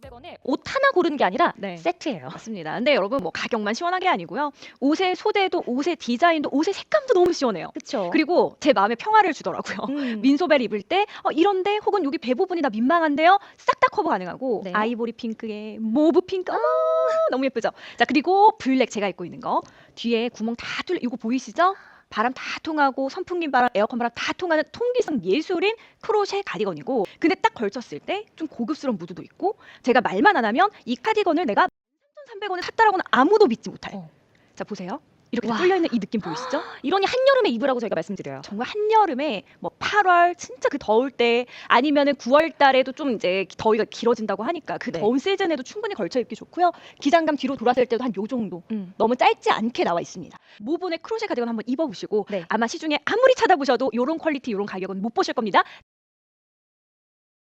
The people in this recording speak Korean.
900원에 옷 하나 고르는 게 아니라 네. 세트예요. 맞습니다. 근데 여러분 뭐 가격만 시원한 게 아니고요. 옷의 소재도 옷의 디자인도 옷의 색감도 너무 시원해요. 그렇죠. 그리고 제 마음에 평화를 주더라고요. 음. 민소벨 입을 때 어, 이런데 혹은 여기 배 부분이 나 민망한데요. 싹 다 커버 가능하고 네. 아이보리 핑크에 모브 핑크 어머 너무 예쁘죠. 자 그리고 블랙 제가 입고 있는 거 뒤에 구멍 다 뚫려 이거 보이시죠? 바람 다 통하고 선풍기 바람, 에어컨 바람 다 통하는 통기성 예술인 크로셰 가디건이고 근데 딱 걸쳤을 때 좀 고급스러운 무드도 있고 제가 말만 안 하면 이 카디건을 내가 3,300원에 샀다라고는 아무도 믿지 못할. 어. 자 보세요. 이렇게 와. 뚫려 있는 이 느낌 보이시죠? 이러니 한여름에 입으라고 저희가 말씀드려요. 정말 한여름에 뭐 8월 진짜 그 더울 때 아니면은 9월 달에도 좀 이제 더위가 길어진다고 하니까 그 네. 더운 시즌에도 충분히 걸쳐 입기 좋고요. 기장감 뒤로 돌았을 때도 한 요 정도. 음. 너무 짧지 않게 나와 있습니다. 모본의 크로셰 가디건 한번 입어 보시고 네. 아마 시중에 아무리 찾아보셔도 요런 퀄리티, 요런 가격은 못 보실 겁니다.